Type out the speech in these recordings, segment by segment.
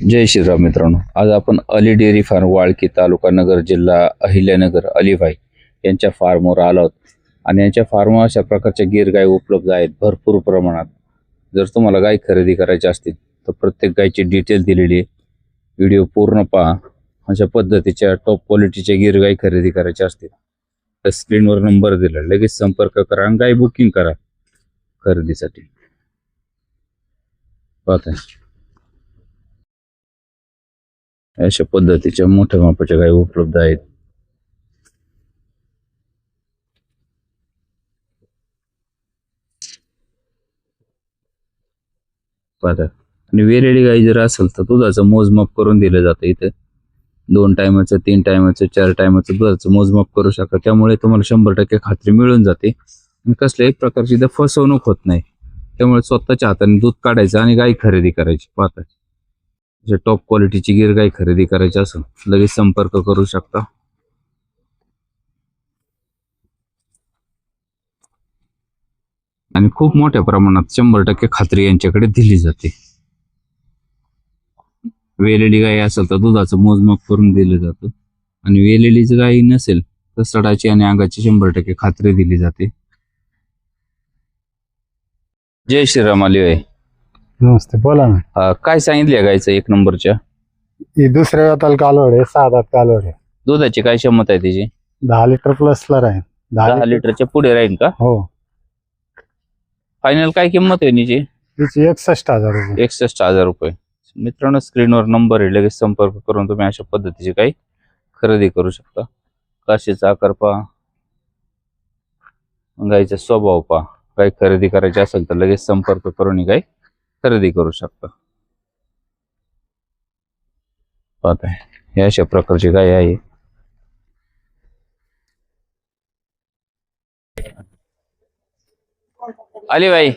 जय श्रीराम मित्रांनो. आज आपण अली डेअरी फार्म वाळकी तालुका नगर जिल्हा अहिल्यानगर अलीभाई यांच्या फार्मवर आलो आहोत. आणि यांच्या फार्मवर अशा प्रकारच्या गीर गाय उपलब्ध आहेत भरपूर प्रमाणात. जर तुम्हाला गाय खरेदी करायची असतील तर प्रत्येक गायची डिटेल दिलेली आहे. व्हिडिओ पूर्ण पहा. अशा पद्धतीच्या टॉप क्वालिटीच्या गीर गाय खरेदी करायच्या असतील तर स्क्रीनवर नंबर दिला. लगेच संपर्क करा आणि गाय बुकिंग करा खरेदीसाठी. पाहता. अशा पद्धतीच्या मोठ्या मापाच्या गायी उपलब्ध आहेत. आणि वेरेडी गाई जर असेल तर दुधाचं मोजमाप करून दिलं जातं इथं. दोन टायमाचं तीन टायमाचं चार टायमाचं दुधाचं मोजमाप करू शकता. त्यामुळे तुम्हाला शंभर टक्के खात्री मिळून जाते. आणि कसल्याही प्रकारची इथं फसवणूक होत नाही. त्यामुळे स्वतःच्या हाताने दूध काढायचं आणि गाय खरेदी करायची. पाहता. जे टॉप क्वालिटीची गिर गाई खरेदी करायची असेल लगेच संपर्क करू शकता. आणि खूप मोठ्या प्रमाणात शंभर टक्के खात्री यांच्याकडे दिली जाते. वेलेली गाय असेल तर दुधाचं मोजमाप करून दिलं जातं. आणि वेलेलीच गाय नसेल तर सडाची आणि अंगाची शंभर टक्के खात्री दिली जाते. जय श्रीराम अली नमस्ते बोला ना. काय सांगितले गायचं एक नंबरच्या ही दुसऱ्या वेताला कालवड आहे सहा दात कालवड आहे. दुधाची काय क्षमता आहे त्याची दहा लिटर प्लसला राहील. दहा दहा लिटर लिटरच्या पुढे राहील का? हो. फायनल काय किंमत आहे तिची? तिची एकसष्ट हजार रुपये. एकसष्ट हजार रुपये. मित्रांनो स्क्रीनवर नंबर आहे लगेच संपर्क करून तुम्ही अशा पद्धतीची काही खरेदी करू शकता. काशीचा आकार पहा. गाईचा स्वभाव पहा. काही खरेदी करायची असेल तर लगेच संपर्क करून ही गाय खरेदी करू शकता. पाहताय. हे अशा प्रकारची गाय आहे. आली बाई.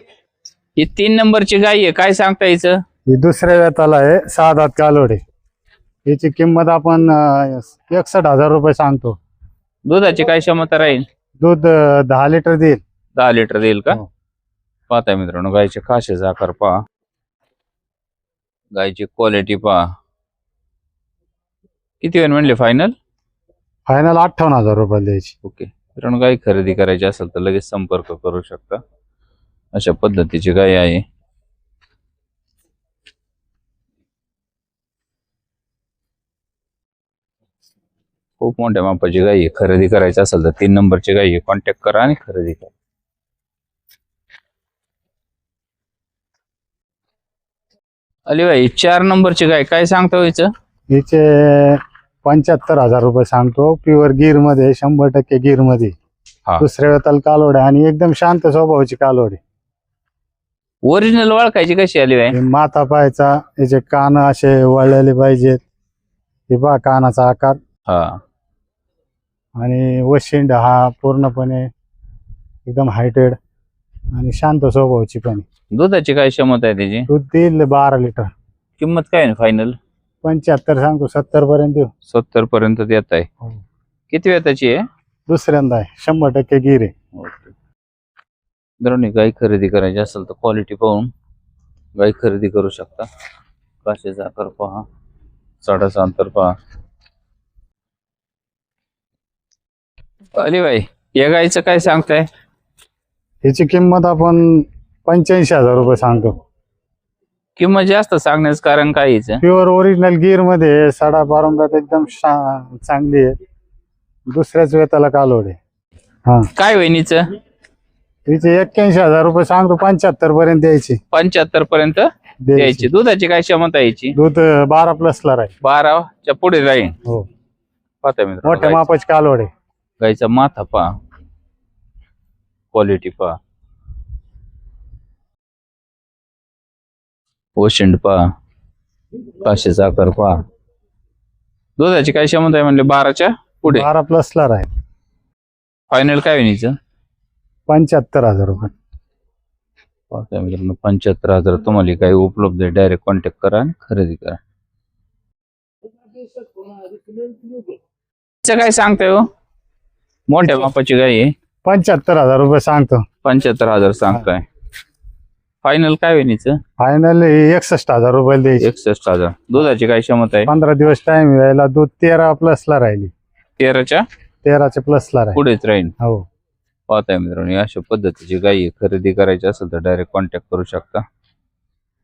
ही तीन नंबरची गाय आहे. काय सांगता यायचं ही दुसऱ्या वेताला आहे. सहा दात कालवड आहे याची किंमत आपण अं, एकसष्ट हजार रुपये सांगतो. दुधाची काय क्षमता राहील? दूध अं, दहा लिटर देईल. दहा लिटर देईल का? हो. पाहताय मित्रांनो गायचे खाशेचा आकार पहा. गायची क्वालिटी पहा. किती वेळ म्हणले? फायनल फायनल अठ्ठावन्न हजार रुपये द्यायची. ओके. मित्रांनो गाय खरेदी करायची असेल तर लगेच संपर्क करू शकता. अशा पद्धतीची गाय आहे. खूप मोठ्या मापाची गाय आहे. खरेदी करायची असेल तर तीन नंबरची गाय आहे. कॉन्टॅक्ट करा आणि खरेदी करा. अली भाई चार नंबरची गाय काय सांगता व्हायचं हिचे पंच्याहत्तर हजार रुपये सांगतो. प्युअर गिरमध्ये शंभर टक्के गिरमध्ये. हा. दुसऱ्या वेताला कालवड आहे आणि एकदम शांत स्वभावाची कालवड आहे ओरिजिनल ओळखायची कशी आली भाई? हे माथा पाहायचा याचे कान असे वळलेले पाहिजेत. हे पहा कानाचा आकार. हा. आणि वशिंड हा पूर्णपणे एकदम हायटेड आणि शांत स्वभावाची पण आहे. दुधाची काय क्षमता आहे त्याची? दूध देईल बारा लिटर. किंमत काय आहे फायनल पंच्याहत्तर सांगतो सत्तर पर्यंत देऊ. सत्तर पर्यंत देत आहे. हो. किती वेळ त्याची आहे? दुसऱ्यांदा आहे शंभर टक्के गिर आहे. मित्रांनो गाय खरेदी करायची असेल तर क्वालिटी पाहून गाय खरेदी करू शकता. काशेचा आकार पहा. साडाचा अंतर पहा. अली बाई या गायचं काय सांगताय? ह्याची किंमत आपण पंच्याऐंशी हजार रुपये सांगतो. किंमत जास्त सांगण्याचं कारण काय हिचं प्युअर ओरिजिनल गिरमध्ये. साडा पारंब्यात एकदम शा- चांगली आहे. दुसऱ्याच वेताला कालवड. आहे हा. काय वहिनीचं तिचे एक्क्याऐंशी हजार रुपये सांगतो पंच्याहत्तर पर्यंत द्यायची. पंच्याहत्तर पर्यंत द्यायची. द्यायची. दुधाची काय क्षमता यायची दूध अं, बारा प्लसला राहील. बाराच्या पुढे राहील? हो. पाहता मोठ्या मापाची कालवड. आहे गाईचा माथा पहा. क्वालिटी पहा. ओशिंड पहा काशीचा आकार पहा दुधाची काय क्षमता आहे म्हणले? बाराच्या पुढे. बारा प्लसला राहील. फायनल काय होईल हिचं? पंच्याहत्तर हजार रुपये. पाहता मित्रांनो पंच्याहत्तर हजार. तुम्हाला काही उपलब्ध आहे डायरेक्ट कॉन्टॅक्ट करा आणि खरेदी करा. काय सांगताय हो? मोठ्या मापाची गाय आहे. पंच्याहत्तर हजार रुपये सांगतो. पंच्याहत्तर हजार सांगताय. फायनल काय होईल फायनल एकसष्ट हजार रुपये द्यायची. एकसष्ट हजार. दुधाची काय क्षमता आहे? पंधरा दिवस टाइम यायला दूध तेरा प्लस ला राहिली. तेराच्या? तेराच्या प्लस ला राहिली. पुढेच राहील हो. पाहताय मित्रांनो अशा पद्धतीची गाई. खरेदी करायची असेल तर डायरेक्ट कॉन्टॅक्ट करू शकता.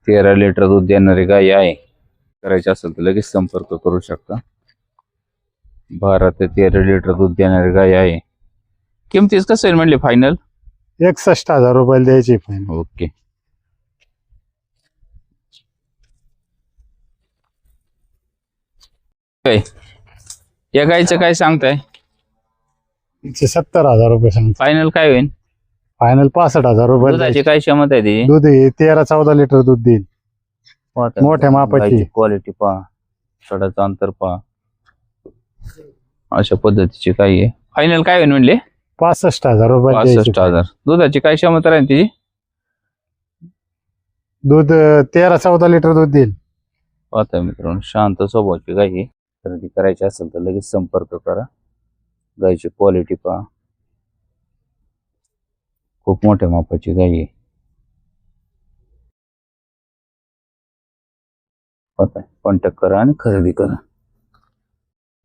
तेरा लिटर दूध देणारी गाई आहे. करायची असेल तर लगेच संपर्क करू शकता. बारा ते तेरा लिटर दूध देणारी गाई आहे. किमतीच कसं आहे म्हणले फायनल एकसष्ट हजार रुपये द्यायची फायनल ओके काय? या गाईचं काय सांगताय? तिचे सत्तर हजार रुपये सांगतो. फायनल काय होईल फायनल पासष्ट हजार रुपये दुधाची द्यायची. काय क्षमता आहे ती? दूध हे तेरा चौदा लिटर दूध देईल. मोठ्या मापाची. क्वालिटी पहा. सडाचं अंतर पहा. अशा पद्धतीची काही आहे. फायनल काय होईल म्हणले? पासष्ट हजार रुपये द्यायची. पासष्ट हजार. दुधाची काय क्षमता राहील तिची? दूध अं, तेरा चौदा लिटर दूध देईल. पाहता मित्रांनो शांत स्वभावाची आहे. खरेदी करायची असेल तर लगेच संपर्क करा. गायची क्वालिटी पहा. खूप मोठ्या मापाची गाई आहे. कॉन्टॅक्ट करा आणि खरेदी करा.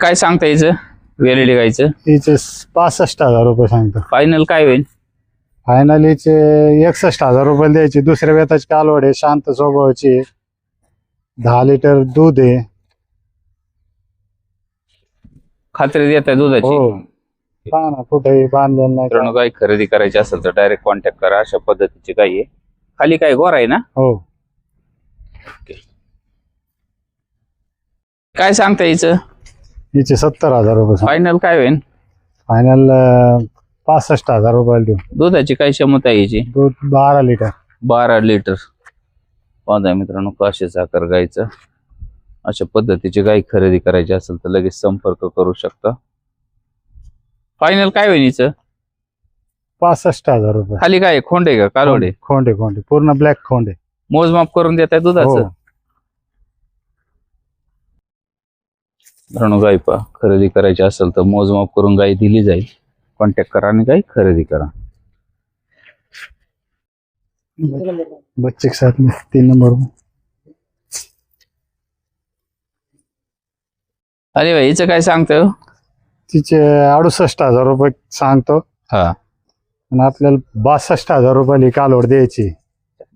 काय सांगता यायचं वेलेडी गायचं तिचे पासष्ट हजार रुपये सांगतो. फायनल काय होईल? फायनल हिचे एकसष्ट हजार रुपये द्यायची. दुसऱ्या वेताची कालवड आहे शांत स्वभावाची आहे. दहा लिटर दूध आहे. खात्री देत आहे दुधाची? हो. पहा ना कुठेही बांधलेलं नाही मित्रांनो काही खरेदी करायची असेल तर डायरेक्ट कॉन्टॅक्ट करा अशा पद्धतीची काही आहे. खाली काय गोर आहे ना? हो. काय सांगता यायचं? हिचे सत्तर हजार रुपये फायनल काय होईल फायनल पासष्ट हजार रुपये देऊ. दुधाची काय क्षमता आहे याची? दूध बारा लिटर. बारा लिटर. पाहता मित्रांनो काशे साखर गायचं अशा पद्धतीची गाय खरेदी करायची असेल तर लगेच संपर्क करू शकता. फायनल काय होईल हिचं? पासष्ट हजार रुपये. खाली काय आहे? खोंड आहे का? कालवडे? खोंडे खोंडे पूर्ण ब्लॅक खोंडे. मोजमाप करून देत आहे हो. दुधाचं मित्रांनो गाय पा खरेदी करायची असेल तर मोजमाप करून गाय दिली जाईल. कॉन्टॅक्ट करा आणि गाय खरेदी करा. बच्चे के साथ में तीन नंबर. में अरे भाई हिचं काय सांगतोय हो? तिचे अडुसष्ट हजार रुपये सांगतो. हा. आणि आपल्याला बासष्ट हजार रुपयाली कालवड द्यायची.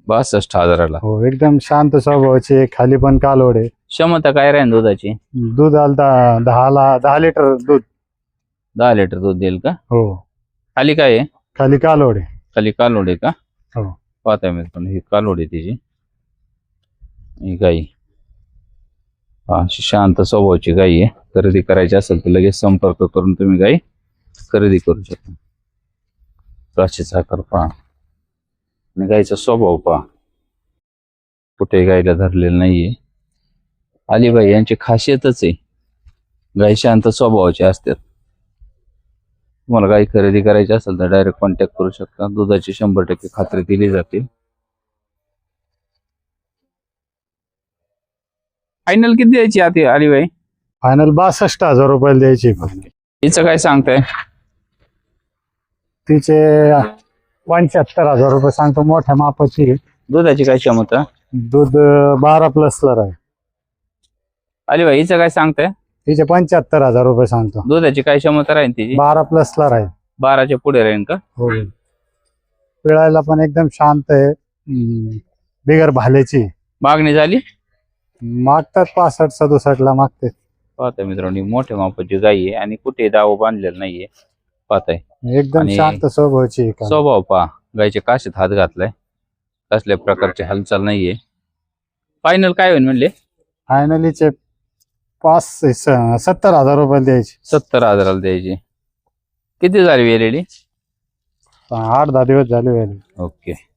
बासष्ट हजाराला. हो एकदम शांत स्वभावाची. खाली पण कालवड आहे. क्षमता काय राहील दुधाची? दूध आलं दहा दहाला दहा लिटर दूध. दहा लिटर दूध देईल का? हो. खाली काय आहे? खाली कालवड आहे. खाली कालोड आहे का? हो. पाहताय मी पण ही कालोड आहे तिची. ही गाई हा अशी शांत स्वभावाची गाई आहे. खरेदी करायची असेल तर लगेच संपर्क करून तुम्ही गाई खरेदी करू शकता. काशी साखर पहा. आणि गाईचा स्वभाव पहा. कुठे गाईला धरलेलं नाहीये. अलिबाई यांची खासियतच आहे. गाई शांत स्वभावाची असतात. तुम्हाला गाई खरेदी करायची असेल तर डायरेक्ट कॉन्टॅक्ट करू शकता. दुधाची शंभर टक्के खात्री दिली जाते. फायनल किती द्यायची आधी अलिबाई? फायनल बासष्ट हजार रुपयाला द्यायची फायनल हिचं काय सांगताय? तिचे पंच्याहत्तर हजार रुपये सांगतो मोठ्या मापाची आहे. दुधाची काय क्षमता? दूध बारा प्लसला राहील. अलिबाई हिचं काय सांगताय? तिचे पंच्याहत्तर हजार रुपये सांगतो. दुधाची काय क्षमता राहील तिची? बारा प्लसला राहील. बाराच्या पुढे राहील का? हो. पिळायला पण एकदम शांत आहे. हम्म, बिगर भाल्याची मागणी झाली? मागतात पासष्ट सदुसष्ट ला मागते. पाहताय मित्रांनो ही मोठ्या मापाची गाई आहे आणि कुठे दाव बांधलेला नाहीये. पाहताय. एकदम आणि- शांत स्वभावाची आहे का. स्वभाव पहा गायच्या काशीत हात घातलाय. कसल्या प्रकारची हालचाल नाहीये. फायनल काय होईल म्हणले? फायनलीचे पाच स- सत्तर हजार रुपये द्यायचे. सत्तर हजाराला द्यायची. किती झाली वेलेली आठ दहा दिवस झाले वेळेला. ओके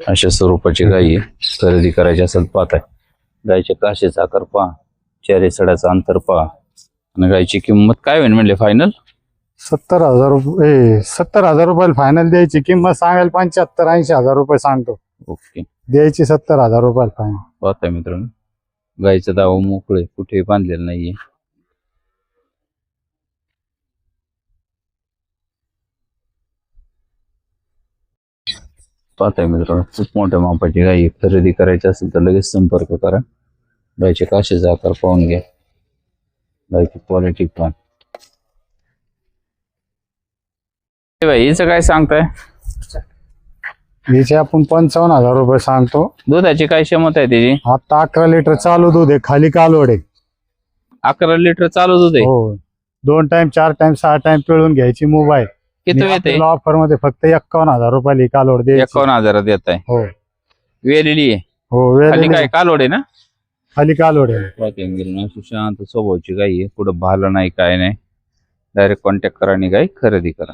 अशा स्वरूपाची आहे. खरेदी करायची असेल पाहताय. गायच्या काशी साखर पहा चेहरे सडाचं अंतर पहा. आणि गायची किंमत काय होईल म्हणले? फायनल सत्तर हजार रुपये सत्तर हजार रुपये फायनल द्यायची किंमत सांगायला पंच्याहत्तर ऐंशी हजार रुपये सांगतो. ओके द्यायची सत्तर हजार रुपये फायनल पाहताय मित्रांनो. गायचं दाव मोकळे कुठेही बांधलेलं नाहीये. पाहताय मित्रांनो खूप मोठ्या मापाची गाई. खरेदी करायची असेल तर लगेच संपर्क करा. गायचे काशीचा आकार पाहून घ्या. गायची क्वालिटी पण भाई हिचं काय सांगताय? हिचे आपण पंचावन्न हजार रुपये सांगतो. दुधाची काय क्षमता आहे त्याची आता अकरा लिटर चालू दूध आहे खाली कालवड आहे. अकरा लिटर चालू दूध आहे? हो. दोन टाइम चार टाइम सहा टाइम पिळून घ्यायची मोबाईल. किती येते ऑफरमध्ये फक्त एक्कावन्न हजार रुपयाला ही कालवड द्यायची. एकावन्न हजारात येत आहे हो. वेलेली आहे. हो खाली वेळ काय कालोड आहे ना? खाली कालवड आहे. पाहते अशी शांत स्वभावची गाई आहे. कुठं भालं नाही काय नाही. डायरेक्ट कॉन्टॅक्ट करा आणि गाई खरेदी करा.